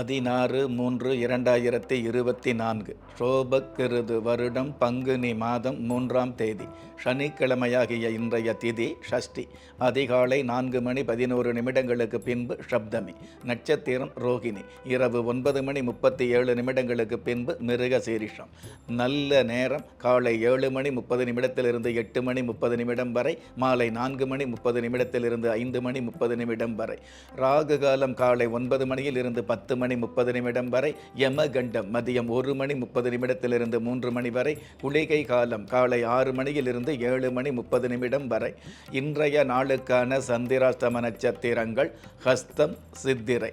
பதினாறு மூன்று இரண்டாயிரத்தி இருபத்தி நான்கு. ஷோபக்கிருது வருடம் பங்குனி மாதம் மூன்றாம் தேதி. சனிக்கிழமையாகிய இன்றைய திதி ஷஷ்டி அதிகாலை நான்கு மணி பதினோரு நிமிடங்களுக்கு பின்பு ஷப்தமி நட்சத்திரம் ரோகிணி இரவு ஒன்பது மணி முப்பத்தி ஏழு நிமிடங்களுக்கு பின்பு மிருக சீரிஷம் நல்ல நேரம் காலை ஏழு மணி முப்பது நிமிடத்திலிருந்து எட்டு மணி முப்பது நிமிடம் வரை மாலை நான்கு மணி முப்பது நிமிடத்திலிருந்து ஐந்து மணி முப்பது நிமிடம் வரை. ராகு காலம் காலை ஒன்பது மணியில் இருந்து பத்து மணி முப்பது நிமிடம் வரை யமகண்டம் மதியம் ஒரு மணி முப்பது நிமிடத்திலிருந்து மூன்று மணி வரை குளிகை காலம் காலை ஆறு மணியிலிருந்து ஏழு மணி முப்பது நிமிடம் வரை இன்றைய நாளுக்கான சந்திராஷ்டம நட்சத்திரங்கள் ஹஸ்தம் சித்திரை.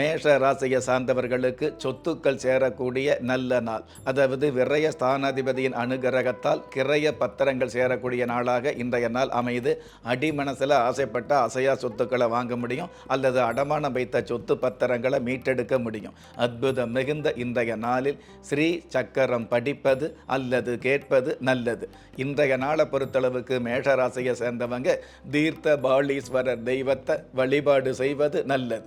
மேஷ ராசியை சார்ந்தவர்களுக்கு சொத்துக்கள் சேரக்கூடிய நல்ல நாள். அதாவது விரய ஸ்தானாதிபதியின் அனுகிரகத்தால் கிரய பத்திரங்கள் சேரக்கூடிய நாளாக இன்றைய நாள் அமைது அடிமனசில் ஆசைப்பட்ட அசையா சொத்துக்களை வாங்க முடியும். அல்லது அடமானம் வைத்த சொத்து பத்திரங்களை மீட்டெடுக்க முடியும். அற்புதம் மிகுந்த இன்றைய நாளில் ஸ்ரீ சக்கரம் படிப்பது அல்லது கேட்பது நல்லது. இன்றைய நாளை பொறுத்தளவுக்கு மேஷராசியை சேர்ந்தவங்க தீர்த்த பாலீஸ்வரர் தெய்வத்தை வழிபாடு செய்வது நல்லது.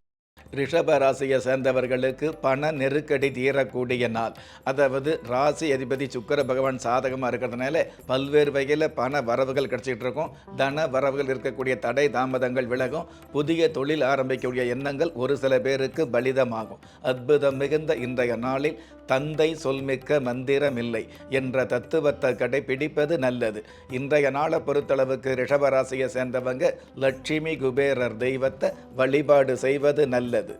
ரிஷப ராசியை சேர்ந்தவர்களுக்கு பண நெருக்கடி தீரக்கூடிய நாள். அதாவது ராசி அதிபதி சுக்கர பகவான் சாதகமாக இருக்கிறதுனால பல்வேறு வகையில் பண வரவுகள் கிடச்சிட்டு இருக்கும். தன வரவுகள் இருக்கக்கூடிய தடை தாமதங்கள் விலகும். புதிய தொழில் ஆரம்பிக்கக்கூடிய எண்ணங்கள் ஒரு சில பேருக்கு பலிதமாகும். அற்புதம் மிகுந்த இன்றைய நாளில் தந்தை சொல்மிக்க மந்திரமில்லை என்ற தத்துவத்தை கடைபிடிப்பது நல்லது. இன்றைய நாளை பொறுத்தளவுக்கு ரிஷபராசியை சேர்ந்தவங்க லட்சுமி குபேரர் தெய்வத்தை வழிபாடு செய்வது நல்லது. கிடையாது.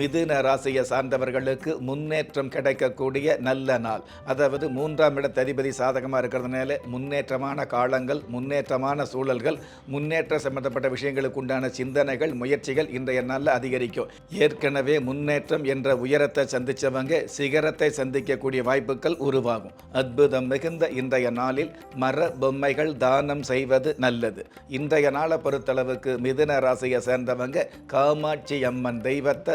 மிதுன ராசியை சார்ந்தவர்களுக்கு முன்னேற்றம் கிடைக்கக்கூடிய நல்ல நாள். அதாவது மூன்றாம் இடத்த அதிபதி சாதகமாக இருக்கிறதுனால முன்னேற்றமான காலங்கள் முன்னேற்றமான சூழல்கள் முன்னேற்ற சம்பந்தப்பட்ட விஷயங்களுக்கு உண்டான சிந்தனைகள் முயற்சிகள் இன்றைய நாளில் அதிகரிக்கும். ஏற்கனவே முன்னேற்றம் என்ற உயரத்தை சந்தித்தவங்க சிகரத்தை சந்திக்கக்கூடிய வாய்ப்புகள் உருவாகும். அற்புதம் மிகுந்த இன்றைய நாளில் மர பொம்மைகள் தானம் செய்வது நல்லது. இன்றைய நாளை பொறுத்தளவுக்கு மிதுன ராசியை சேர்ந்தவங்க காமாட்சி அம்மன் தெய்வத்தை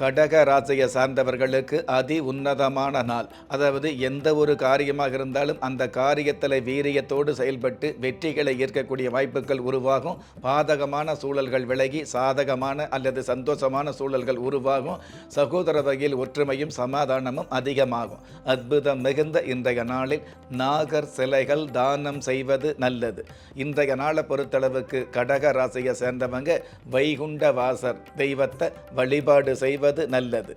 கடக ராசியை சார்ந்தவர்களுக்கு அதி உன்னதமான நாள். அதாவது எந்த ஒரு காரியமாக இருந்தாலும் அந்த காரியத்தில் வீரியத்தோடு செயல்பட்டு வெற்றிகளை ஈர்க்கக்கூடிய வாய்ப்புகள் உருவாகும். பாதகமான சூழல்கள் விலகி சாதகமான அல்லது சந்தோஷமான சூழல்கள் உருவாகும். சகோதர வகையில் ஒற்றுமையும் சமாதானமும் அதிகமாகும். அற்புதம் மிகுந்த இன்றைய நாளில் நாகர் சிலைகள் தானம் செய்வது நல்லது. இன்றைய நாளை பொறுத்தளவுக்கு கடக ராசியை சேர்ந்தவங்க வைகுண்ட வாசர் தெய்வத்தை வழிபாடு செய்வது நல்லது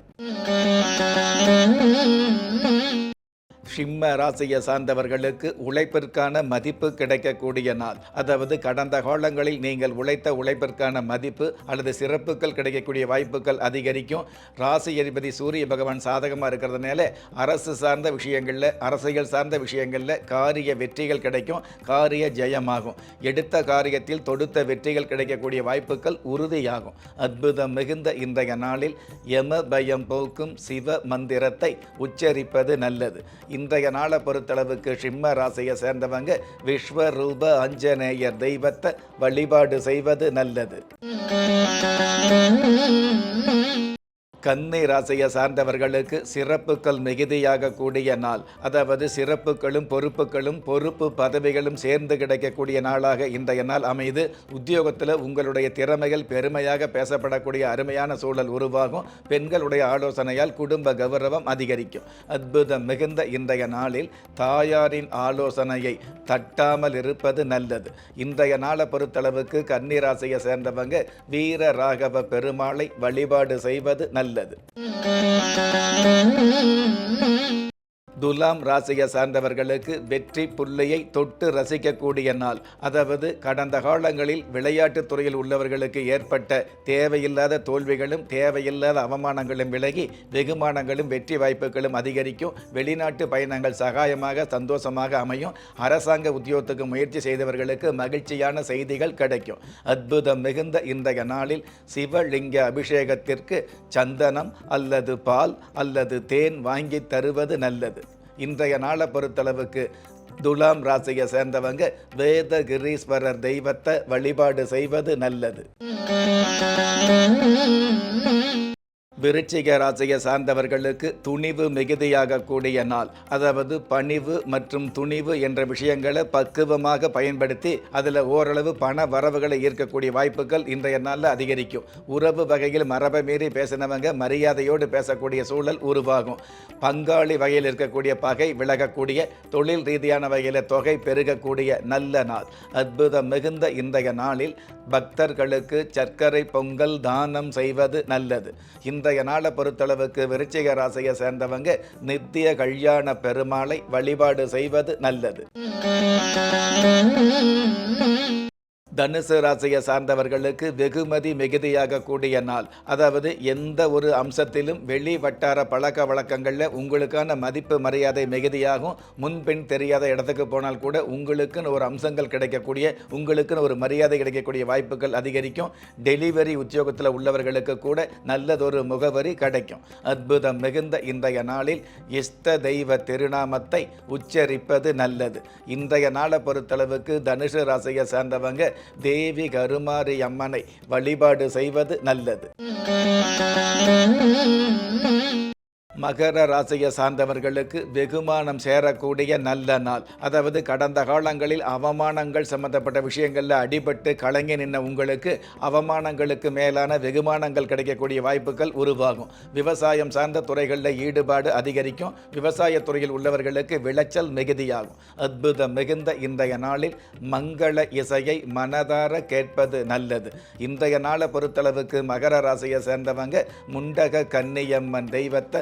சிம்ம ராசியை சார்ந்தவர்களுக்கு உழைப்பிற்கான மதிப்பு கிடைக்கக்கூடிய நாள். அதாவது கடந்த காலங்களில் நீங்கள் உழைத்த உழைப்பிற்கான மதிப்பு அல்லது சிறப்புகள் கிடைக்கக்கூடிய வாய்ப்புகள் அதிகரிக்கும். ராசி அதிபதி சூரிய பகவான் சாதகமாக இருக்கிறதுனால அரசு சார்ந்த விஷயங்களில் அரசியல் சார்ந்த விஷயங்களில் காரிய வெற்றிகள் கிடைக்கும் காரிய ஜெயமாகும். எடுத்த காரியத்தில் தொடுத்த வெற்றிகள் கிடைக்கக்கூடிய வாய்ப்புகள் உறுதியாகும். அற்புதம் மிகுந்த இன்றைய நாளில் யம பயம் போக்கும் சிவ மந்திரத்தை உச்சரிப்பது நல்லது. இன்றைய நாளை பொறுத்தளவுக்கு சிம்ம ராசியை சேர்ந்தவங்க விஸ்வரூப அஞ்சனேயர் தெய்வத்தை வழிபாடு செய்வது நல்லது. கன்னி ராசியை சார்ந்தவர்களுக்கு சிறப்புகள் மிகுதியாக கூடிய நாள். அதாவது சிறப்புகளும் பொறுப்புகளும் பொறுப்பு பதவிகளும் சேர்ந்து கிடைக்கக்கூடிய நாளாக இன்றைய நாள் அமைது உத்தியோகத்தில் உங்களுடைய திறமைகள் பெருமையாக பேசப்படக்கூடிய அருமையான சூழல் உருவாகும். பெண்களுடைய ஆலோசனையால் குடும்ப கௌரவம் அதிகரிக்கும். அற்புதம் மிகுந்த இன்றைய நாளில் தாயாரின் ஆலோசனையை தட்டாமல் இருப்பது நல்லது. இன்றைய நாளை பொறுத்தளவுக்கு கன்னி ராசியை சேர்ந்தவங்க வீர ராகவ பெருமாளை வழிபாடு செய்வது நல்லது. நல்லது. துலாம் ராசியை சார்ந்தவர்களுக்கு வெற்றி புள்ளியை தொட்டு ரசிக்கக்கூடிய நாள். அதாவது கடந்த காலங்களில் விளையாட்டுத் துறையில் உள்ளவர்களுக்கு ஏற்பட்ட தேவையில்லாத தோல்விகளும் தேவையில்லாத அவமானங்களும் விலகி வெகுமானங்களும் வெற்றி வாய்ப்புகளும் அதிகரிக்கும். வெளிநாட்டு பயணங்கள் சகாயமாக சந்தோஷமாக அமையும். அரசாங்க உத்தியோகத்துக்கு முயற்சி செய்தவர்களுக்கு மகிழ்ச்சியான செய்திகள் கிடைக்கும். அற்புதம் மிகுந்த இன்றைய நாளில் சிவலிங்க அபிஷேகத்திற்கு சந்தனம் அல்லது பால் அல்லது தேன் வாங்கி தருவது நல்லது. இன்றைய நாளை பொறுத்தளவுக்கு துலாம் ராசியை சேர்ந்தவங்க வேத கிரீஸ்வரர் தெய்வத்தை வழிபாடு செய்வது நல்லது. விருச்சிக ராசியை சார்ந்தவர்களுக்கு துணிவு மிகுதியாக கூடிய நாள். அதாவது பணிவு மற்றும் துணிவு என்ற விஷயங்களை பக்குவமாக பயன்படுத்தி அதில் ஓரளவு பண வரவுகளை ஈர்க்கக்கூடிய வாய்ப்புகள் இன்றைய நாளில் அதிகரிக்கும். உறவு வகையில் மரபை மீறி பேசினவங்க மரியாதையோடு பேசக்கூடிய சூழல் உருவாகும். பங்காளி வகையில் இருக்கக்கூடிய பகை விலகக்கூடிய தொழில் ரீதியான வகையில் தொகை பெருகக்கூடிய நல்ல நாள். அற்புதம் மிகுந்த இன்றைய நாளில் பக்தர்களுக்கு சர்க்கரை பொங்கல் தானம் செய்வது நல்லது. இந்த இன்றைய நாளை பொறுத்தளவுக்கு விருச்சிக ராசியை சேர்ந்தவங்க நித்திய கல்யாண பெருமாளை வழிபாடு செய்வது நல்லது. தனுசு ராசியை சார்ந்தவர்களுக்கு வெகுமதி மிகுதியாக கூடிய நாள். அதாவது எந்த ஒரு அம்சத்திலும் வெளி வட்டார பழக்க வழக்கங்களில் உங்களுக்கான மதிப்பு மரியாதை மிகுதியாகும். முன்பின் தெரியாத இடத்துக்கு போனால் கூட உங்களுக்குன்னு ஒரு அம்சங்கள் கிடைக்கக்கூடிய உங்களுக்குன்னு ஒரு மரியாதை கிடைக்கக்கூடிய வாய்ப்புகள் அதிகரிக்கும். டெலிவரி உத்தியோகத்தில் உள்ளவர்களுக்கு கூட நல்லதொரு முகவரி கிடைக்கும். அற்புதம் மிகுந்த இன்றைய நாளில் இஷ்ட தெய்வ திருநாமத்தை உச்சரிப்பது நல்லது. இன்றைய நாளை பொறுத்தளவுக்கு தனுசு ராசியை சார்ந்தவங்க தேவி கருமாரி அம்மனை வழிபாடு செய்வது நல்லது. மகர ராசியை சார்ந்தவர்களுக்கு வெகுமானம் சேரக்கூடிய நல்ல நாள். அதாவது கடந்த காலங்களில் அவமானங்கள் சம்பந்தப்பட்ட விஷயங்களில் அடிபட்டு கலங்கி நின்ன உங்களுக்கு அவமானங்களுக்கு மேலான வெகுமானங்கள் கிடைக்கக்கூடிய வாய்ப்புகள் உருவாகும். விவசாயம் சார்ந்த துறைகளில் ஈடுபாடு அதிகரிக்கும். விவசாயத்துறையில் உள்ளவர்களுக்கு விளைச்சல் மிகுதியாகும். அற்புதம் மிகுந்த இன்றைய நாளில் மங்கள இசையை மனதார கேட்பது நல்லது. இன்றைய நாளை பொறுத்தளவுக்கு மகர ராசியை சேர்ந்தவங்க முண்டக கன்னியம்மன் தெய்வத்தை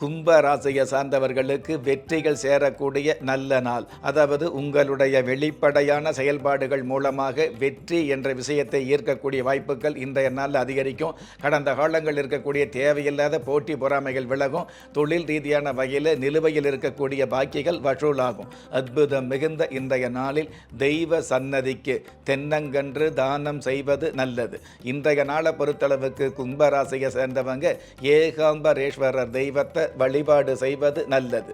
கும்ப ராசியை சார்ந்தவர்களுக்கு வெற்றிகள் சேரக்கூடிய நல்ல நாள். அதாவது உங்களுடைய வெளிப்படையான செயல்பாடுகள் மூலமாக வெற்றி என்ற விஷயத்தை ஈர்க்கக்கூடிய வாய்ப்புகள் இன்றைய நாளில் அதிகரிக்கும். கடந்த காலங்கள் இருக்கக்கூடிய தேவையில்லாத போட்டி பொறாமைகள் விலகும். தொழில் ரீதியான வகையில் நிலுவையில் இருக்கக்கூடிய பாக்கிகள் வசூலாகும். அற்புதம் மிகுந்த இன்றைய நாளில் தெய்வ சன்னதிக்கு தென்னங்கன்று தானம் செய்வது நல்லது. இன்றைய நாளை பொறுத்தளவுக்கு கும்பராசியை சேர்ந்தவங்க ஏகாம்பரேஸ்வரர் தெய்வத்தை வழிபாடு செய்வது நல்லது.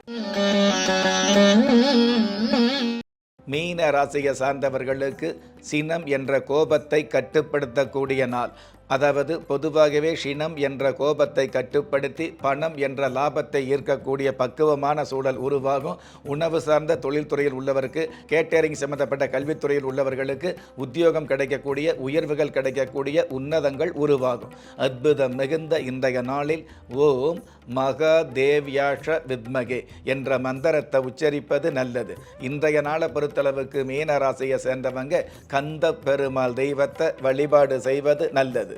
மீன ராசியை சார்ந்தவர்களுக்கு சினம் என்ற கோபத்தை கட்டுப்படுத்தக்கூடிய நாள். அதாவது பொதுவாகவே ஷினம் என்ற கோபத்தை கட்டுப்படுத்தி பணம் என்ற லாபத்தை ஈர்க்கக்கூடிய பக்குவமான சூழல் உருவாகும். உணவு சார்ந்த தொழில்துறையில் உள்ளவருக்கு கேட்டரிங் சம்பந்தப்பட்ட கல்வித்துறையில் உள்ளவர்களுக்கு உத்தியோகம் கிடைக்கக்கூடிய உயர்வுகள் கிடைக்கக்கூடிய உன்னதங்கள் உருவாகும். அற்புதம் மிகுந்த இன்றைய நாளில் ஓம் மகாதேவ்யாஷ வித்மகே என்ற மந்திரத்தை உச்சரிப்பது நல்லது. இன்றைய நாளை பொறுத்தளவுக்கு மீனராசியை சேர்ந்தவங்க கந்த பெருமாள் தெய்வத்தை வழிபாடு செய்வது நல்லது.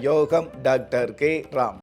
யோகம் டாக்டர் கே ராம்.